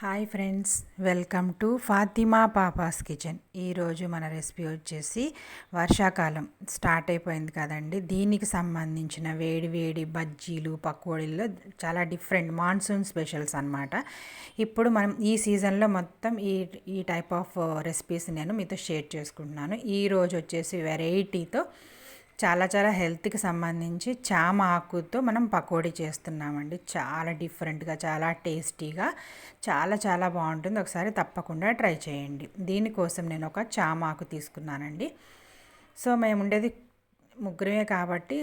Hi friends welcome to Fatima Papa's kitchen. ఈరోజు మన recipe వచ్చేసి వర్షాకాలం స్టార్ట్ అయిపోయింది కదండి. దీనికి సంబంధించిన వేడి వేడి బజ్జీలు పకోడీల్లో చాలా డిఫరెంట్ మాన్సూన్ స్పెషల్స్ అనమాట ఇప్పుడు మనం ఈ సీజన్లో మొత్తం ఈ ఈ టైప్ ఆఫ్ రెసిపీస్ నేను మీతో షేర్ చేసుకుంటున్నాను. ఈరోజు వచ్చేసి వెరైటీతో చాలా చాలా హెల్త్కి సంబంధించి చామ ఆకుతో మనం పకోడీ చేస్తున్నామండి. చాలా డిఫరెంట్గా చాలా టేస్టీగా చాలా చాలా బాగుంటుంది. ఒకసారి తప్పకుండా ట్రై చేయండి. దీనికోసం నేను ఒక చామ ఆకు తీసుకున్నానండి. సో మేము ఉండేది ముగ్గురమే కాబట్టి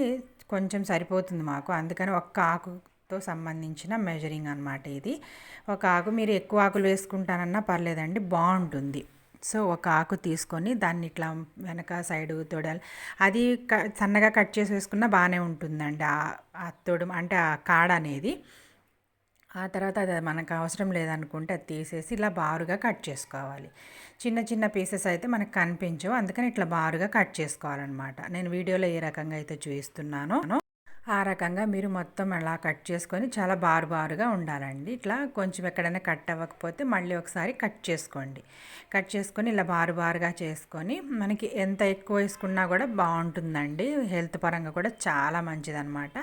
కొంచెం సరిపోతుంది మాకు. అందుకని ఒక్క ఆకుతో సంబంధించిన మెజరింగ్ అనమాట ఇది. ఒక ఆకు మీరు ఎక్కువ ఆకులు వేసుకుంటానన్నా పర్లేదండి బాగుంటుంది. సో ఒక ఆకు తీసుకొని దాన్ని ఇట్లా వెనక సైడు తొడాలి అది సన్నగా కట్ చేసి వేసుకున్నా బాగానే ఉంటుందండి ఆ తొడు అంటే ఆ కాడ అనేది. ఆ తర్వాత అది మనకు అవసరం లేదనుకుంటే అది తీసేసి ఇలా బారుగా కట్ చేసుకోవాలి. చిన్న చిన్న పీసెస్ అయితే మనకు కనిపించవు అందుకని ఇట్లా బారుగా కట్ చేసుకోవాలన్నమాట. నేను వీడియోలో ఏ రకంగా అయితే చూపిస్తున్నానో ఆ రకంగా మీరు మొత్తం అలా కట్ చేసుకొని చాలా బారు బారుగా ఉండాలండి. ఇట్లా కొంచెం ఎక్కడైనా కట్ అవ్వకపోతే మళ్ళీ ఒకసారి కట్ చేసుకోండి. కట్ చేసుకొని ఇలా బారు బారుగా చేసుకొని మనకి ఎంత ఎక్కువ వేసుకున్నా కూడా బాగుంటుందండి. హెల్త్ పరంగా కూడా చాలా మంచిదన్నమాట.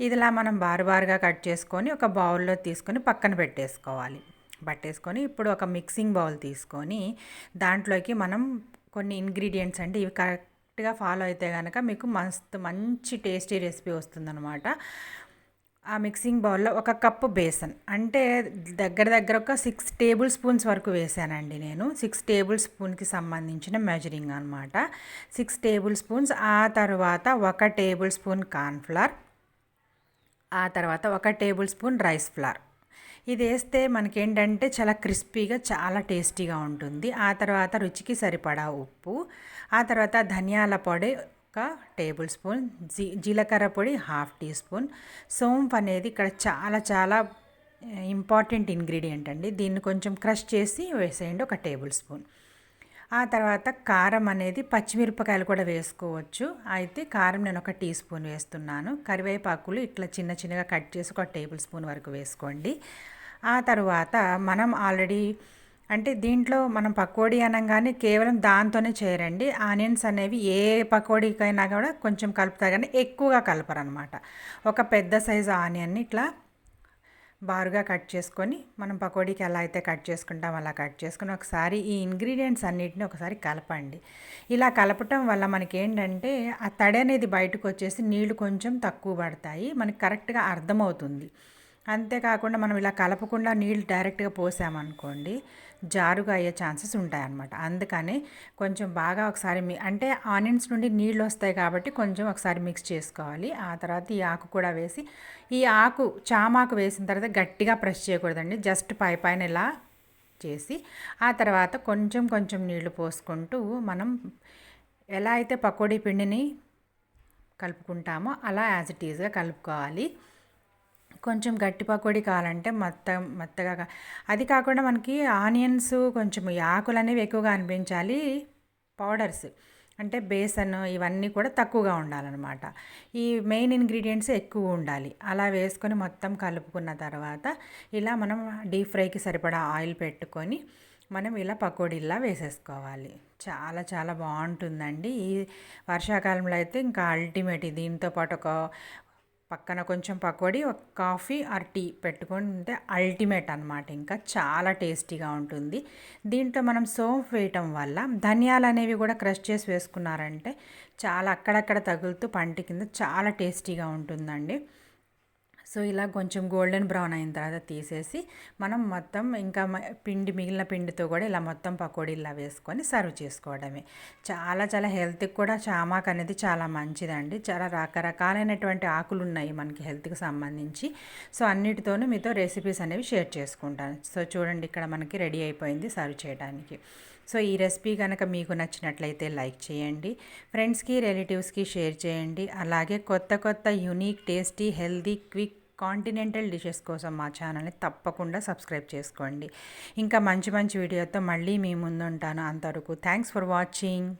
ఇదిలా మనం బారు బారుగా కట్ చేసుకొని ఒక బౌల్లో తీసుకొని పక్కన పెట్టేసుకోవాలి. పట్టేసుకొని ఇప్పుడు ఒక మిక్సింగ్ బౌల్ తీసుకొని దాంట్లోకి మనం కొన్ని ఇంగ్రీడియంట్స్ అంటే ఇవి కరెక్ట్గా ఫాలో అయితే కనుక మీకు మస్తు మంచి టేస్టీ రెసిపీ వస్తుందన్నమాట. ఆ మిక్సింగ్ బౌల్లో ఒక కప్పు బేసన్. అంటే దగ్గర దగ్గర ఒక సిక్స్ టేబుల్ స్పూన్స్ వరకు వేసానండి నేను. సిక్స్ టేబుల్ స్పూన్కి సంబంధించిన మెజరింగ్ అనమాట సిక్స్ టేబుల్ స్పూన్స్ ఆ తర్వాత ఒక టేబుల్ స్పూన్ కార్న్ఫ్లవర్ ఆ తర్వాత ఒక టేబుల్ స్పూన్ రైస్ ఫ్లవర్ ఇది వేస్తే మనకేంటంటే చాలా క్రిస్పీగా చాలా టేస్టీగా ఉంటుంది. ఆ తర్వాత రుచికి సరిపడా ఉప్పు ఆ తర్వాత ధనియాల పొడి ఒక టేబుల్ స్పూన్ జీ జీలకర్ర పొడి హాఫ్ టీ స్పూన్. సోంపు అనేది ఇక్కడ చాలా చాలా ఇంపార్టెంట్ ఇంగ్రీడియంట్ అండి. దీన్ని కొంచెం క్రష్ చేసి వేసేయండి ఒక టేబుల్ స్పూన్. ఆ తర్వాత కారం అనేది పచ్చిమిరపకాయలు కూడా వేసుకోవచ్చు. అయితే కారం నేను ఒక టీ స్పూన్ వేస్తున్నాను. కరివేపాకులు ఇట్లా చిన్న చిన్నగా కట్ చేసి ఒక టేబుల్ స్పూన్ వరకు వేసుకోండి. ఆ తర్వాత మనం ఆల్రెడీ అంటే దీంట్లో మనం పకోడీ అనగానే కేవలం దాంతోనే చేయరండి. ఆనియన్స్ అనేవి ఏ పకోడీకైనా కూడా కొంచెం కలుపుతారు కానీ ఎక్కువగా కలపరనమాట. ఒక పెద్ద సైజు ఆనియన్ని ఇట్లా బారుగా కట్ చేసుకొని మనం పకోడీకి ఎలా అయితే కట్ చేసుకుంటాం అలా కట్ చేసుకుని ఒకసారి ఈ ఇంగ్రీడియంట్స్ అన్నిటిని ఒకసారి కలపండి. ఇలా కలపటం వల్ల మనకి ఏంటంటే ఆ తడి అనేది బయటకు వచ్చేసి నీళ్ళు కొంచెం తక్కువ పడతాయి. మనకి కరెక్ట్గా అర్థమవుతుంది. అంతేకాకుండా మనం ఇలా కలపకుండా నీళ్ళు డైరెక్ట్గా పోసామనుకోండి జారుగా అయ్యే ఛాన్సెస్ ఉంటాయన్నమాట. అందుకని కొంచెం బాగా ఒకసారి మీ అంటే ఆనియన్స్ నుండి నీళ్ళు వస్తాయి కాబట్టి కొంచెం ఒకసారి మిక్స్ చేసుకోవాలి. ఆ తర్వాత ఈ ఆకు కూడా వేసి ఈ ఆకు చామాకు వేసిన తర్వాత గట్టిగా ప్రెస్ చేయకూడదండి. జస్ట్ పై పైన ఇలా చేసి ఆ తర్వాత కొంచెం కొంచెం నీళ్ళు పోసుకుంటూ మనం ఎలా అయితే పకోడీ పిండిని కలుపుకుంటామో అలా యాజ్ ఇట్ ఈజ్గా కలుపుకోవాలి. కొంచెం గట్టి పకోడీ కావాలంటే మెత్త మెత్తగా అది కాకుండా మనకి ఆనియన్స్ కొంచెం ఆకులు అనేవి ఎక్కువగా అనిపించాలి పౌడర్స్. అంటే బేసన్ ఇవన్నీ కూడా తక్కువగా ఉండాలన్నమాట. ఈ మెయిన్ ఇంగ్రీడియంట్స్ ఎక్కువ ఉండాలి. అలా వేసుకొని మొత్తం కలుపుకున్న తర్వాత ఇలా మనం డీప్ ఫ్రైకి సరిపడా ఆయిల్ పెట్టుకొని మనం ఇలా పకోడీలా వేసేసుకోవాలి. చాలా చాలా బాగుంటుందండి. ఈ వర్షాకాలంలో అయితే ఇంకా అల్టిమేట్ దీంతో పాటు ఒక పక్కన కొంచెం పకోడీ ఒక కాఫీ ఆర్ టీ పెట్టుకుంటే అల్టిమేట్ అనమాట ఇంకా చాలా టేస్టీగా ఉంటుంది. దీంట్లో మనం సోంపు వేయటం వల్ల ధనియాలు అనేవి కూడా క్రష్ చేసి వేసుకున్నారంటే చాలా అక్కడక్కడ తగులుతూ పంటి కింద చాలా టేస్టీగా ఉంటుందండి. సో ఇలా కొంచెం గోల్డెన్ బ్రౌన్ అయిన తర్వాత తీసేసి మనం మొత్తం ఇంకా పిండి మిగిలిన పిండితో కూడా ఇలా మొత్తం పకోడీలా వేసుకొని సర్వ్ చేసుకోవడమే. చాలా చాలా హెల్త్కి కూడా చామాక్ అనేది చాలా మంచిదండి. చాలా రకరకాలైనటువంటి ఆకులు ఉన్నాయి మనకి హెల్త్కి సంబంధించి. సో అన్నిటితోనూ మీతో రెసిపీస్ అనేవి షేర్ చేసుకుంటాను. సో చూడండి ఇక్కడ మనకి రెడీ అయిపోయింది సర్వ్ చేయడానికి. సో ఈ రెసిపీ కనుక మీకు నచ్చినట్లయితే లైక్ చేయండి. ఫ్రెండ్స్కి రిలేటివ్స్కి షేర్ చేయండి. అలాగే కొత్త కొత్త unique tasty healthy quick continental dishes కోసం మా ఛానల్ని తప్పకుండా సబ్స్క్రైబ్ చేసుకోండి. ఇంకా మంచి మంచి వీడియోతో మళ్ళీ మీ ముందుంటాను. అంతవరకు థ్యాంక్స్ ఫర్ వాచింగ్